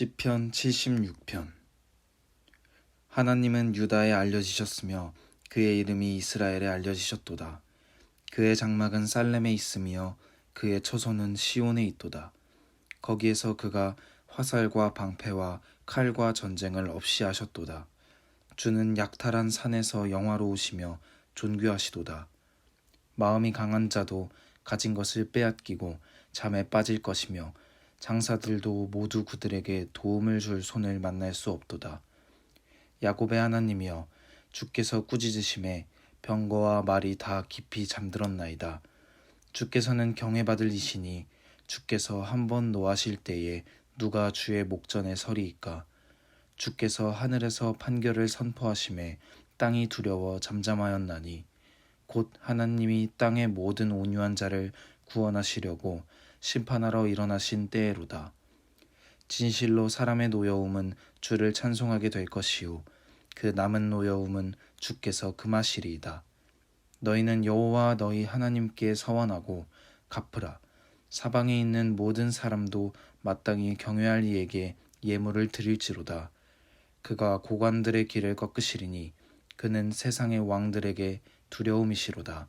시편 76편 하나님은 유다에 알려지셨으며 그의 이름이 이스라엘에 알려지셨도다. 그의 장막은 살렘에 있으며 그의 처소는 시온에 있도다. 거기에서 그가 화살과 방패와 칼과 전쟁을 없이 하셨도다. 주는 약탈한 산에서 영화로우시며 존귀하시도다. 마음이 강한 자도 가진 것을 빼앗기고 잠에 빠질 것이며 장사들도 모두 그들에게 도움을 줄 손을 만날 수 없도다. 야곱의 하나님이여 주께서 꾸짖으심에 병거와 말이 다 깊이 잠들었나이다. 주께서는 경외받을 이시니 주께서 한 번 노하실 때에 누가 주의 목전에 서리이까 주께서 하늘에서 판결을 선포하심에 땅이 두려워 잠잠하였나니 곧 하나님이 땅의 모든 온유한 자를 구원하시려고 심판하러 일어나신 때에로다. 진실로 사람의 노여움은 주를 찬송하게 될 것이요 그 남은 노여움은 주께서 금하시리이다. 너희는 여호와 너희 하나님께 서원하고 갚으라. 사방에 있는 모든 사람도 마땅히 경외할 이에게 예물을 드릴지로다. 그가 고관들의 길을 꺾으시리니 그는 세상의 왕들에게 두려움이시로다.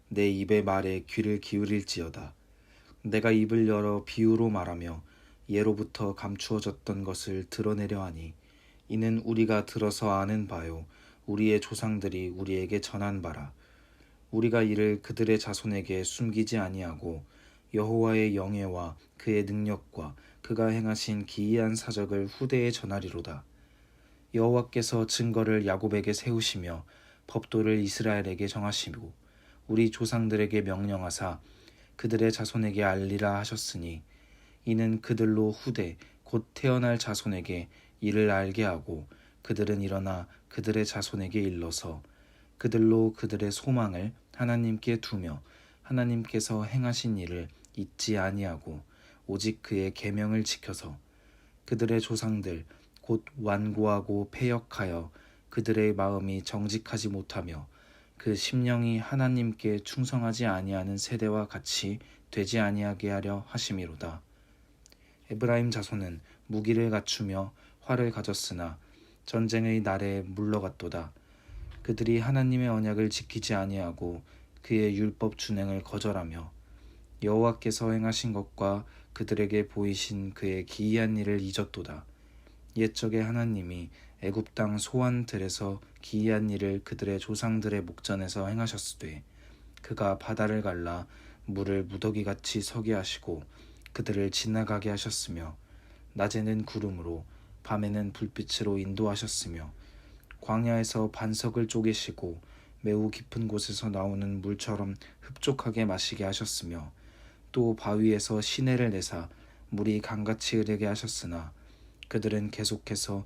내 입의 말에 귀를 기울일지어다. 내가 입을 열어 비유로 말하며 예로부터 감추어졌던 것을 드러내려 하니 이는 우리가 들어서 아는 바요. 우리의 조상들이 우리에게 전한 바라. 우리가 이를 그들의 자손에게 숨기지 아니하고 여호와의 영예와 그의 능력과 그가 행하신 기이한 사적을 후대에 전하리로다. 여호와께서 증거를 야곱에게 세우시며 법도를 이스라엘에게 정하시고 우리 조상들에게 명령하사 그들의 자손에게 알리라 하셨으니 이는 그들로 후대 곧 태어날 자손에게 이를 알게 하고 그들은 일어나 그들의 자손에게 일러서 그들로 그들의 소망을 하나님께 두며 하나님께서 행하신 일을 잊지 아니하고 오직 그의 계명을 지켜서 그들의 조상들 곧 완고하고 패역하여 그들의 마음이 정직하지 못하며 그 심령이 하나님께 충성하지 아니하는 세대와 같이 되지 아니하게 하려 하심이로다. 에브라임 자손은 무기를 갖추며 활을 가졌으나 전쟁의 날에 물러갔도다. 그들이 하나님의 언약을 지키지 아니하고 그의 율법 준행을 거절하며 여호와께서 행하신 것과 그들에게 보이신 그의 기이한 일을 잊었도다. 옛적에 하나님이 애굽 땅 소환 들에서 기이한 일을 그들의 조상들의 목전에서 행하셨으되 그가 바다를 갈라 물을 무더기 같이 서게 하시고 그들을 지나가게 하셨으며 낮에는 구름으로 밤에는 불빛으로 인도하셨으며 광야에서 반석을 쪼개시고 매우 깊은 곳에서 나오는 물처럼 흡족하게 마시게 하셨으며 또 바위에서 시내를 내사 물이 강같이 흐르게 하셨으나 그들은 계속해서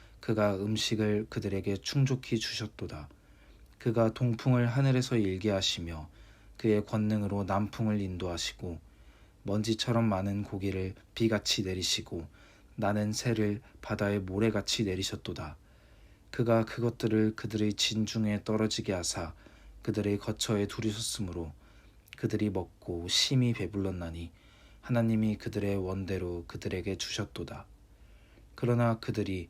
그가 음식을 그들에게 충족히 주셨도다. 그가 동풍을 하늘에서 일게 하시며 그의 권능으로 남풍을 인도하시고 먼지처럼 많은 고기를 비같이 내리시고 나는 새를 바다의 모래같이 내리셨도다. 그가 그것들을 그들의 진중에 떨어지게 하사 그들의 거처에 두리셨으므로 그들이 먹고 심히 배불렀나니 하나님이 그들의 원대로 그들에게 주셨도다. 그러나 그들이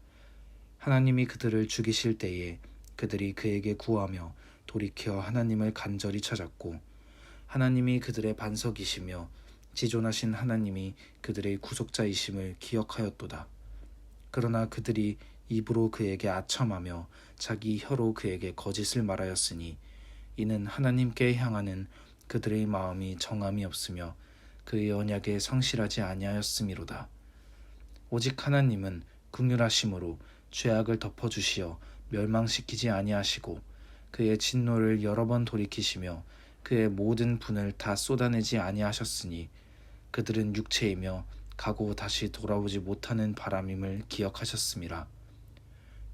하나님이 그들을 죽이실 때에 그들이 그에게 구하며 돌이켜 하나님을 간절히 찾았고 하나님이 그들의 반석이시며 지존하신 하나님이 그들의 구속자이심을 기억하였도다. 그러나 그들이 입으로 그에게 아첨하며 자기 혀로 그에게 거짓을 말하였으니 이는 하나님께 향하는 그들의 마음이 정함이 없으며 그의 언약에 성실하지 아니하였음이로다. 오직 하나님은 극률하심으로 죄악을 덮어주시어 멸망시키지 아니하시고 그의 진노를 여러 번 돌이키시며 그의 모든 분을 다 쏟아내지 아니하셨으니 그들은 육체이며 가고 다시 돌아오지 못하는 바람임을 기억하셨습니다.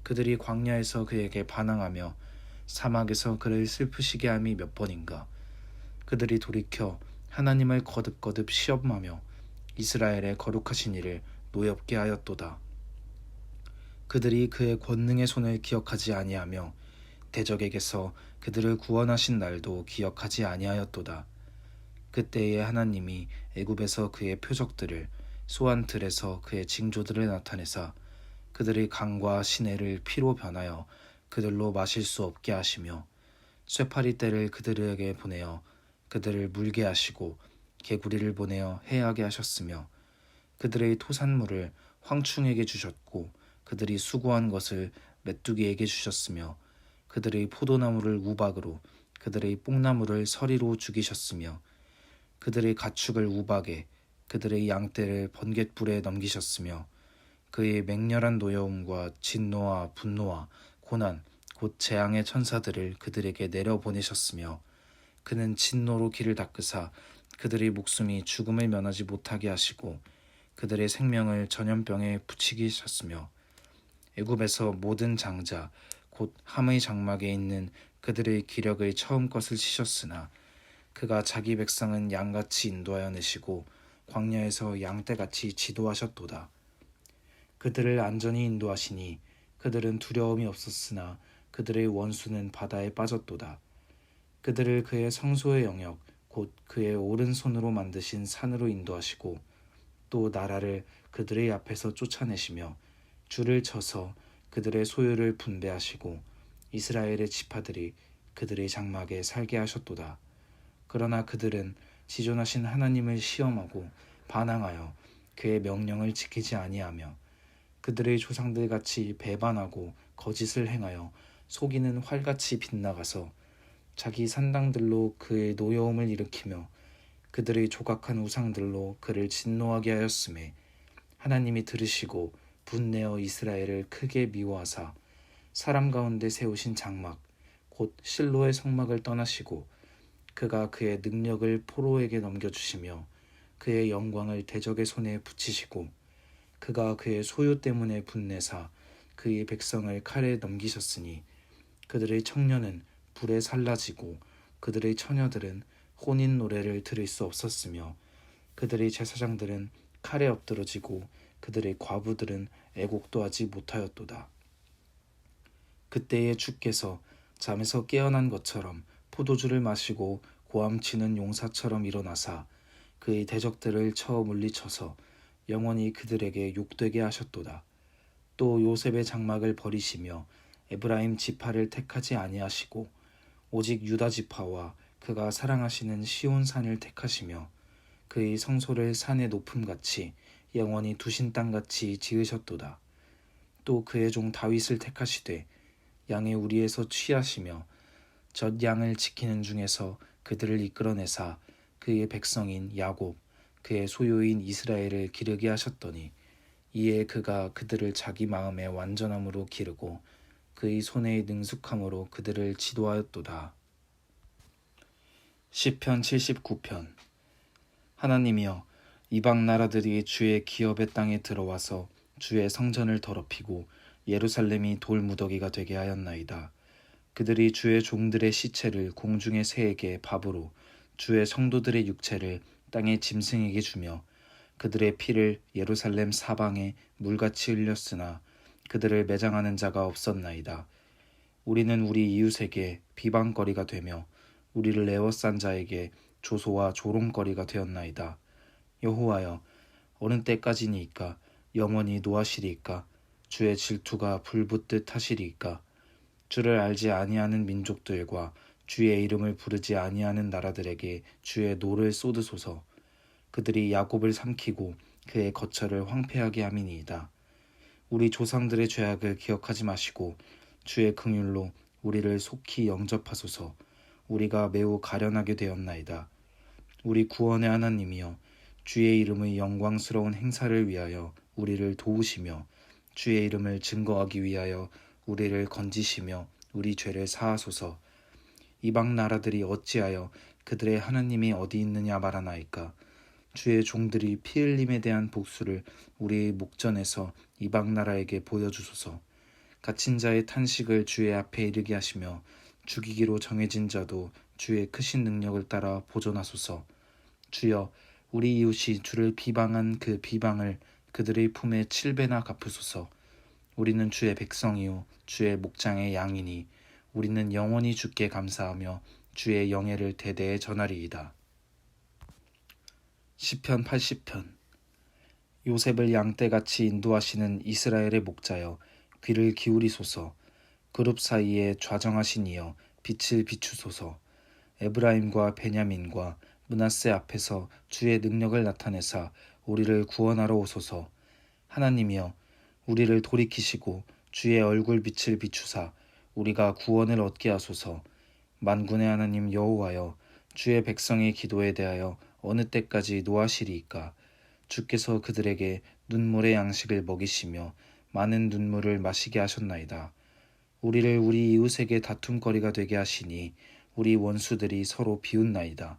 그들이 광야에서 그에게 반항하며 사막에서 그를 슬프시게 함이 몇 번인가. 그들이 돌이켜 하나님을 거듭거듭 시험하며 이스라엘의 거룩하신 이를 노엽게 하였도다. 그들이 그의 권능의 손을 기억하지 아니하며 대적에게서 그들을 구원하신 날도 기억하지 아니하였도다. 그때에 하나님이 애굽에서 그의 표적들을 소환 들에서 그의 징조들을 나타내사 그들의 강과 시내를 피로 변하여 그들로 마실 수 없게 하시며 쇠파리 떼를 그들에게 보내어 그들을 물게 하시고 개구리를 보내어 해하게 하셨으며 그들의 토산물을 황충에게 주셨고 그들이 수고한 것을 메뚜기에게 주셨으며 그들의 포도나무를 우박으로 그들의 뽕나무를 서리로 죽이셨으며 그들의 가축을 우박에 그들의 양떼를 번갯불에 넘기셨으며 그의 맹렬한 노여움과 진노와 분노와 고난 곧 재앙의 천사들을 그들에게 내려보내셨으며 그는 진노로 길을 닦으사 그들의 목숨이 죽음을 면하지 못하게 하시고 그들의 생명을 전염병에 붙이기셨으며 애굽에서 모든 장자 곧 함의 장막에 있는 그들의 기력의 처음 것을 치셨으나 그가 자기 백성은 양같이 인도하여 내시고 광야에서 양떼같이 지도하셨도다. 그들을 안전히 인도하시니 그들은 두려움이 없었으나 그들의 원수는 바다에 빠졌도다. 그들을 그의 성소의 영역 곧 그의 오른손으로 만드신 산으로 인도하시고 또 나라를 그들의 앞에서 쫓아내시며 줄을 쳐서 그들의 소유를 분배하시고 이스라엘의 지파들이 그들의 장막에 살게 하셨도다. 그러나 그들은 지존하신 하나님을 시험하고 반항하여 그의 명령을 지키지 아니하며 그들의 조상들 같이 배반하고 거짓을 행하여 속이는 활같이 빗나가서 자기 산당들로 그의 노여움을 일으키며 그들의 조각한 우상들로 그를 진노하게 하였음에 하나님이 들으시고 분내어 이스라엘을 크게 미워하사 사람 가운데 세우신 장막 곧 실로의 성막을 떠나시고 그가 그의 능력을 포로에게 넘겨주시며 그의 영광을 대적의 손에 붙이시고 그가 그의 소유 때문에 분내사 그의 백성을 칼에 넘기셨으니 그들의 청년은 불에 살라지고 그들의 처녀들은 혼인 노래를 들을 수 없었으며 그들의 제사장들은 칼에 엎드러지고 그들의 과부들은 애곡도 하지 못하였도다. 그때에 주께서 잠에서 깨어난 것처럼 포도주를 마시고 고함치는 용사처럼 일어나사 그의 대적들을 쳐 물리쳐서 영원히 그들에게 욕되게 하셨도다. 또 요셉의 장막을 버리시며 에브라임 지파를 택하지 아니하시고 오직 유다 지파와 그가 사랑하시는 시온 산을 택하시며 그의 성소를 산의 높음같이 영원히 두신 땅같이 지으셨도다. 또 그의 종 다윗을 택하시되 양의 우리에서 취하시며 젖 양을 지키는 중에서 그들을 이끌어내사 그의 백성인 야곱 그의 소유인 이스라엘을 기르게 하셨더니 이에 그가 그들을 자기 마음의 완전함으로 기르고 그의 손의 능숙함으로 그들을 지도하였도다. 시편 79편 하나님이여 이방 나라들이 주의 기업의 땅에 들어와서 주의 성전을 더럽히고 예루살렘이 돌무더기가 되게 하였나이다. 그들이 주의 종들의 시체를 공중의 새에게 밥으로 주의 성도들의 육체를 땅의 짐승에게 주며 그들의 피를 예루살렘 사방에 물같이 흘렸으나 그들을 매장하는 자가 없었나이다. 우리는 우리 이웃에게 비방거리가 되며 우리를 에워싼 자에게 조소와 조롱거리가 되었나이다. 여호와여 어느 때까지니까 영원히 노하시리까 주의 질투가 불붙듯 하시리까 주를 알지 아니하는 민족들과 주의 이름을 부르지 아니하는 나라들에게 주의 노를 쏟으소서 그들이 야곱을 삼키고 그의 거처를 황폐하게 함이니이다. 우리 조상들의 죄악을 기억하지 마시고 주의 긍휼로 우리를 속히 영접하소서. 우리가 매우 가련하게 되었나이다. 우리 구원의 하나님이여 주의 이름의 영광스러운 행사를 위하여 우리를 도우시며 주의 이름을 증거하기 위하여 우리를 건지시며 우리 죄를 사하소서. 이방 나라들이 어찌하여 그들의 하나님이 어디 있느냐 말하나이까 주의 종들이 피 흘림에 대한 복수를 우리의 목전에서 이방 나라에게 보여주소서. 갇힌 자의 탄식을 주의 앞에 이르게 하시며 죽이기로 정해진 자도 주의 크신 능력을 따라 보존하소서. 주여 우리 이웃이 주를 비방한 그 비방을 그들의 품에 칠배나 갚으소서. 우리는 주의 백성이요 주의 목장의 양이니 우리는 영원히 주께 감사하며 주의 영예를 대대에 전하리이다. 시편 80편 요셉을 양떼같이 인도하시는 이스라엘의 목자여 귀를 기울이소서 그룹 사이에 좌정하신 이여 빛을 비추소서 에브라임과 베냐민과 문하세 앞에서 주의 능력을 나타내사 우리를 구원하러 오소서 하나님이여 우리를 돌이키시고 주의 얼굴 빛을 비추사 우리가 구원을 얻게 하소서 만군의 하나님 여호와여 주의 백성의 기도에 대하여 어느 때까지 노하시리이까 주께서 그들에게 눈물의 양식을 먹이시며 많은 눈물을 마시게 하셨나이다. 우리를 우리 이웃에게 다툼거리가 되게 하시니 우리 원수들이 서로 비웃나이다.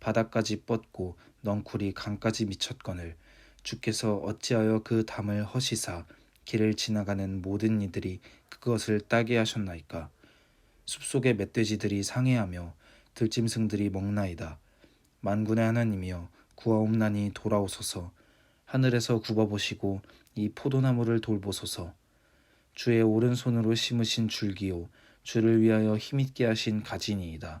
바다까지 뻗고 넝쿨이 강까지 미쳤거늘 주께서 어찌하여 그 담을 허시사 길을 지나가는 모든 이들이 그것을 따게 하셨나이까? 숲속의 멧돼지들이 상해하며 들짐승들이 먹나이다. 만군의 하나님이여 구하옵나니 돌아오소서. 하늘에서 굽어보시고 이 포도나무를 돌보소서. 주의 오른손으로 심으신 줄기요 주를 위하여 힘있게 하신 가지니이다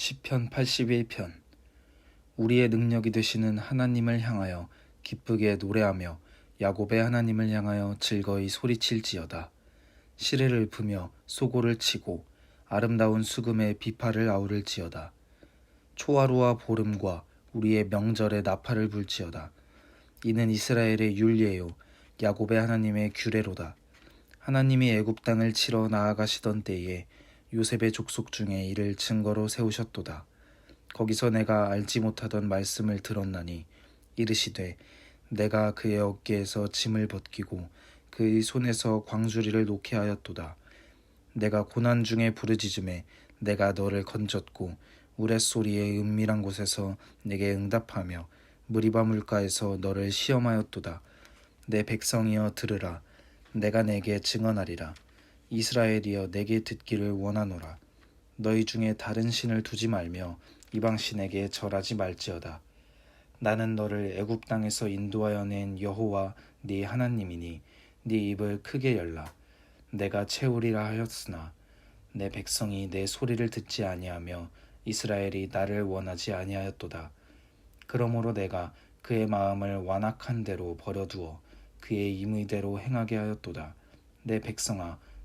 시편 81편. 우리의 능력이 되시는 하나님을 향하여 기쁘게 노래하며 야곱의 하나님을 향하여 즐거이 소리칠지어다. 시레를 부며 소고를 치고 아름다운 수금의 비파를 아우를지어다. 초하루와 보름과 우리의 명절에 나팔을 불지어다. 이는 이스라엘의 율례요 야곱의 하나님의 규례로다. 하나님이 애굽 땅을 치러 나아가시던 때에 요셉의 족속 중에 이를 증거로 세우셨도다. 거기서 내가 알지 못하던 말씀을 들었나니 이르시되 내가 그의 어깨에서 짐을 벗기고 그의 손에서 광주리를 놓게 하였도다. 내가 고난 중에 부르짖음에 내가 너를 건졌고 우레소리의 은밀한 곳에서 내게 응답하며 무리바 물가에서 너를 시험하였도다. 내 백성이여 들으라. 내가 내게 증언하리라. 이스라엘이여 내게 듣기를 원하노라. 너희 중에 다른 신을 두지 말며 이방 신에게 절하지 말지어다. 나는 너를 애굽 땅에서 인도하여 낸 여호와 네 하나님이니 네 입을 크게 열라. 내가 채우리라 하였으나 내 백성이 내 소리를 듣지 아니하며 이스라엘이 나를 원하지 아니하였도다. 그러므로 내가 그의 마음을 완악한 대로 버려두어 그의 임의대로 행하게 하였도다. 내 백성아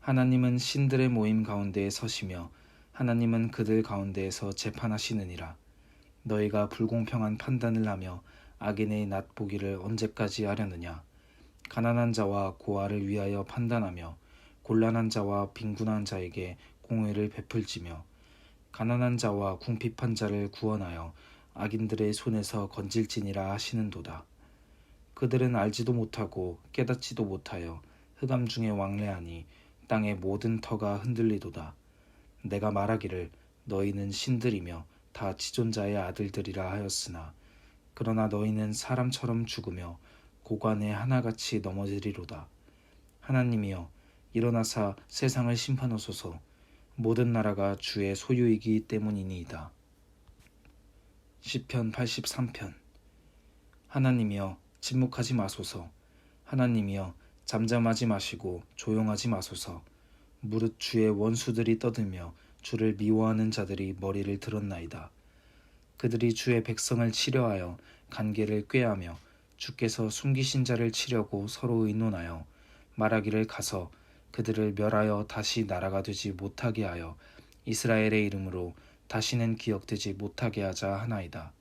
하나님은 신들의 모임 가운데에 서시며 하나님은 그들 가운데에서 재판하시느니라. 너희가 불공평한 판단을 하며 악인의 낫보기를 언제까지 하려느냐. 가난한 자와 고아를 위하여 판단하며 곤란한 자와 빈군한 자에게 공의를 베풀지며 가난한 자와 궁핍한 자를 구원하여 악인들의 손에서 건질지니라 하시는도다. 그들은 알지도 못하고 깨닫지도 못하여 흑암 중에 왕래하니 땅의 모든 터가 흔들리도다. 내가 말하기를 너희는 신들이며 다 지존자의 아들들이라 하였으나 그러나 너희는 사람처럼 죽으며 고관에 하나같이 넘어지리로다. 하나님이여 일어나사 세상을 심판하소서 모든 나라가 주의 소유이기 때문이니이다. 시편 83편 하나님이여 침묵하지 마소서 하나님이여 잠잠하지 마시고 조용하지 마소서. 무릇 주의 원수들이 떠들며 주를 미워하는 자들이 머리를 들었나이다. 그들이 주의 백성을 치려하여 간계를 꾀하며 주께서 숨기신 자를 치려고 서로 의논하여 말하기를 가서 그들을 멸하여 다시 나라가 되지 못하게 하여 이스라엘의 이름으로 다시는 기억되지 못하게 하자 하나이다.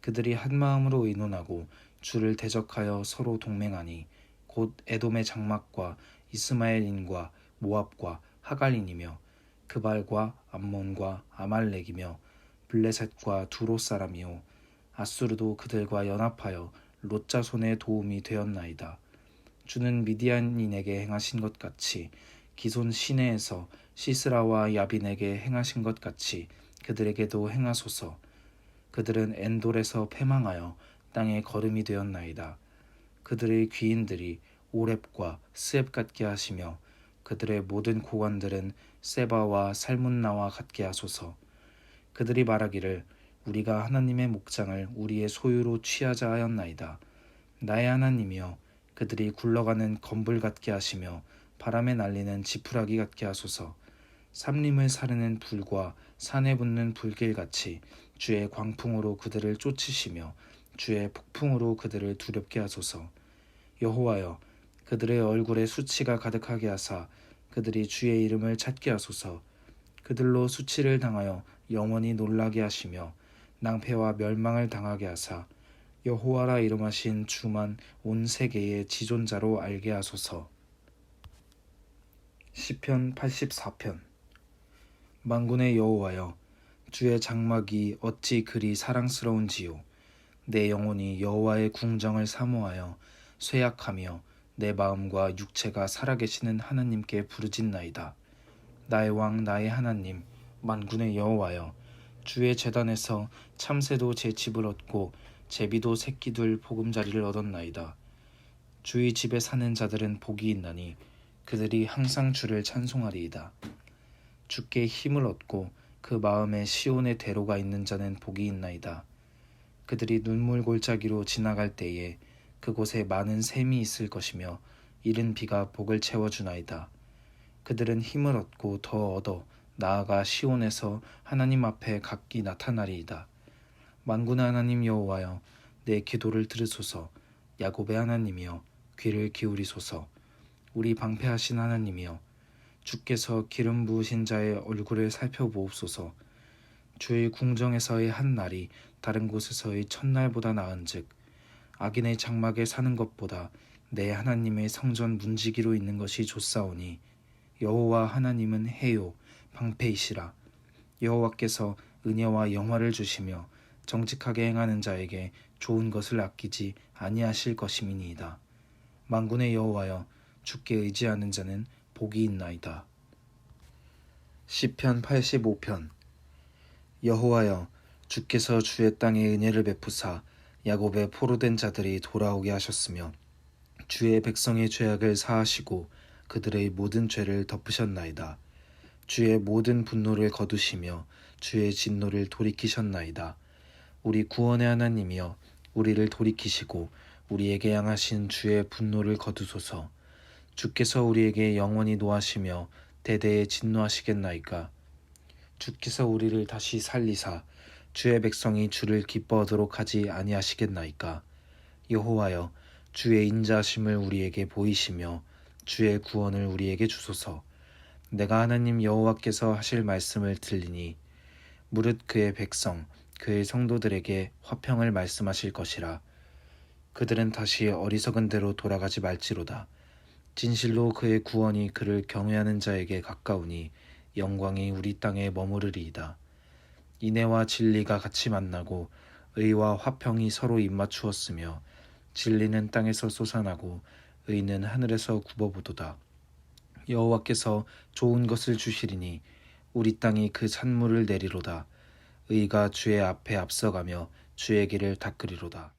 그들이 한 마음으로 의논하고 주를 대적하여 서로 동맹하니 곧 에돔의 장막과 이스마엘인과 모압과 하갈린이며 그발과 암몬과 아말렉이며 블레셋과 두로 사람이요 아수르도 그들과 연합하여 롯자 손에 도움이 되었나이다. 주는 미디안인에게 행하신 것 같이 기손 시내에서 시스라와 야빈에게 행하신 것 같이 그들에게도 행하소서. 그들은 엔돌에서 패망하여 땅에 거름이 되었나이다. 그들의 귀인들이 오렙과 스앱 같게 하시며 그들의 모든 고관들은 세바와 살문나와 같게 하소서. 그들이 말하기를 우리가 하나님의 목장을 우리의 소유로 취하자 하였나이다. 나의 하나님이여 그들이 굴러가는 검불 같게 하시며 바람에 날리는 지푸라기 같게 하소서. 삼림을 사르는 불과 산에 붙는 불길같이 주의 광풍으로 그들을 쫓으시며 주의 폭풍으로 그들을 두렵게 하소서. 여호와여 그들의 얼굴에 수치가 가득하게 하사 그들이 주의 이름을 찾게 하소서. 그들로 수치를 당하여 영원히 놀라게 하시며 낭패와 멸망을 당하게 하사 여호와라 이름하신 주만 온 세계의 지존자로 알게 하소서. 시편 84편 만군의 여호와여 주의 장막이 어찌 그리 사랑스러운지요 내 영혼이 여호와의 궁정을 사모하여 쇠약하며 내 마음과 육체가 살아계시는 하나님께 부르짖나이다 나의 왕 나의 하나님 만군의 여호와여 주의 재단에서 참새도 제 집을 얻고 제비도 새끼들 보금자리를 얻었나이다 주의 집에 사는 자들은 복이 있나니 그들이 항상 주를 찬송하리이다. 주께 힘을 얻고 그 마음에 시온의 대로가 있는 자는 복이 있나이다. 그들이 눈물 골짜기로 지나갈 때에 그곳에 많은 샘이 있을 것이며 이른 비가 복을 채워주나이다. 그들은 힘을 얻고 더 얻어 나아가 시온에서 하나님 앞에 각기 나타나리이다. 만군의 하나님 여호와여 내 기도를 들으소서 야곱의 하나님이여 귀를 기울이소서 우리 방패하신 하나님이여 주께서 기름 부으신 자의 얼굴을 살펴보옵소서 주의 궁정에서의 한 날이 다른 곳에서의 첫날보다 나은즉 악인의 장막에 사는 것보다 내 하나님의 성전 문지기로 있는 것이 좋사오니 여호와 하나님은 해요 방패이시라 여호와께서 은혜와 영화를 주시며 정직하게 행하는 자에게 좋은 것을 아끼지 아니하실 것임이니이다. 만군의 여호와여 주께 의지하는 자는 복이 있나이다. 시편 85편 여호와여 주께서 주의 땅에 은혜를 베푸사 야곱의 포로된 자들이 돌아오게 하셨으며 주의 백성의 죄악을 사하시고 그들의 모든 죄를 덮으셨나이다. 주의 모든 분노를 거두시며 주의 진노를 돌이키셨나이다. 우리 구원의 하나님이여 우리를 돌이키시고 우리에게 향하신 주의 분노를 거두소서. 주께서 우리에게 영원히 노하시며 대대에 진노하시겠나이까. 주께서 우리를 다시 살리사 주의 백성이 주를 기뻐하도록 하지 아니하시겠나이까. 여호와여 주의 인자하심을 우리에게 보이시며 주의 구원을 우리에게 주소서. 내가 하나님 여호와께서 하실 말씀을 들리니 무릇 그의 백성 그의 성도들에게 화평을 말씀하실 것이라. 그들은 다시 어리석은 대로 돌아가지 말지로다. 진실로 그의 구원이 그를 경외하는 자에게 가까우니 영광이 우리 땅에 머무르리이다. 인애와 진리가 같이 만나고 의와 화평이 서로 입맞추었으며 진리는 땅에서 솟아나고 의는 하늘에서 굽어보도다. 여호와께서 좋은 것을 주시리니 우리 땅이 그 산물을 내리로다. 의가 주의 앞에 앞서가며 주의 길을 닦으리로다.